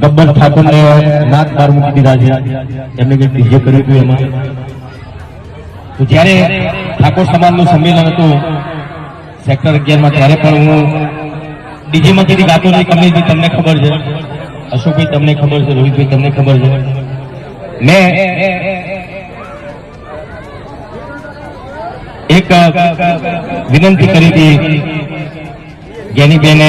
ગબ્બર ઠાકોરને નાક બાર મૂકી દીધા છે. એમને કંઈક ડીજે કર્યું હતું એમાં. તો જ્યારે ઠાકોર સમાજનું સંમેલન હતું, સેક્ટર અગિયારમાં, ત્યારે પણ હું ડીજેમાં ગાતો નહીં કમલેશભાઈ તમને ખબર છે. અશોકભાઈ, તમને ખબર છે. રોહિતભાઈ, તમને ખબર છે. મેં એક વિનંતી કરી હતી જ્ઞાનીબેને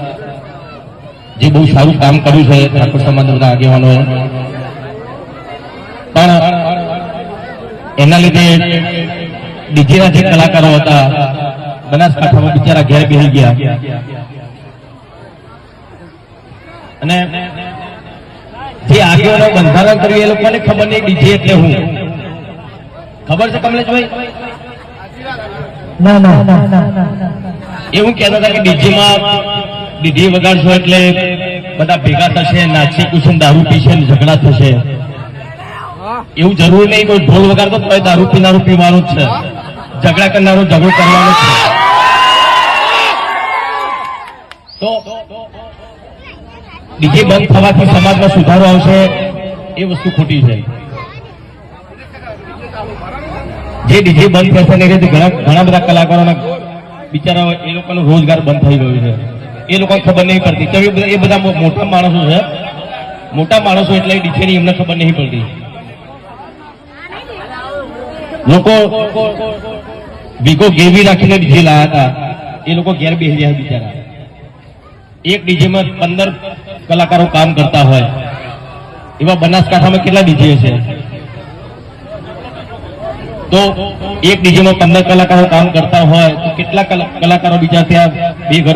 જે બહુ સારું કામ કર્યું છે ઠાકોર સમાજના બધા આગેવાનોએ. પણ એના લીધે બીજેના જે કલાકારો હતા બનાસકાંઠામાં બિચારા ઘેર બેસી ગયા. અને જે આગેવાનો બંધારણ કર્યું એ લોકોને ખબર નહીં ડીજે એટલે હું. ખબર છે કમલેશભાઈ? ના. એવું કહેતા હતા કે ડીજેમાં ડીજે વગાડશો એટલે બધા ભેગા થશે, નાચી કુસુમ દારૂ પીશે ને ઝઘડા થશે. એવું જરૂર નહીં, કોઈ ઢોલ વગાડતો તો દારૂ પીનારું પીવાનું જ છે. ઝઘડા કરનારો ઝઘડો કરવાનો છે. તો ડીજે બંધ થવાથી સમાજમાં સુધારો આવશે, એ વસ્તુ ખોટી છે. જે ડીજે બંધ થશે ને ઘણા ઘણા બધા કલાકારોના બિચારા એ લોકોનો રોજગાર બંધ થઈ ગયો છે. એ લોકોને ખબર નહીં પડતી. એ બધા- મોટા માણસો છે. મોટા માણસો એટલે ડીજેની એમને ખબર નહીં પડતી. લોકો વીગો ગેવી રાખીને ડીજે લાયા હતા. એ લોકો ઘેર બેસી રહ્યા બિચારા. એક ડીજેમાં પંદર કલાકારો કામ કરતા હોય. એવા બનાસકાંઠામાં કેટલા ડીજે છે? તો એક ડીજેમાં પંદર કલાકારો કામ કરતા હોય, તો કેટલા કલાકારો બીજા ત્યાં બે ઘર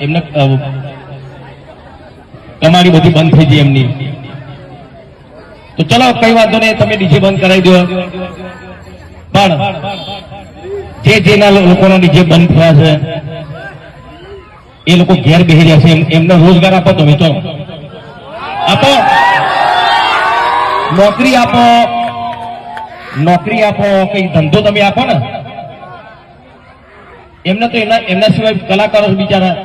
એમને કમાણી બધી બંધ થઈ ગઈ એમની. તો ચલો, કઈ વાંધો નહીં, તમે ડીજે બંધ કરાવી દો. પણ જે જેના લોકોના ડીજે બંધ થયા છે, એ લોકો ઘેર બેસી રહ્યા છે. એમ- એમને રોજગાર આપો તમે તો આપો. નોકરી આપો. નોકરી આપો, કઈ ધંધો તમે આપો ને. એમને તો એના એમના સિવાય કલાકારો બિચારા.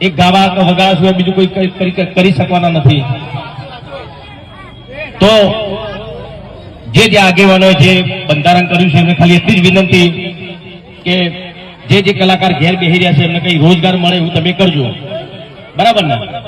એક ગાવા કે વગાડા સિવાય બીજું કોઈ કરી- શકવાના નથી. તો જે જે આગેવાનો જે બંધારણ કર્યું છે, એમને ખાલી એટલી જ વિનંતી કે જે જે કલાકાર ઘેર બેહી રહ્યા છે, એમને કઈ રોજગાર મળે એવું તમે કરજો. બરાબર ને?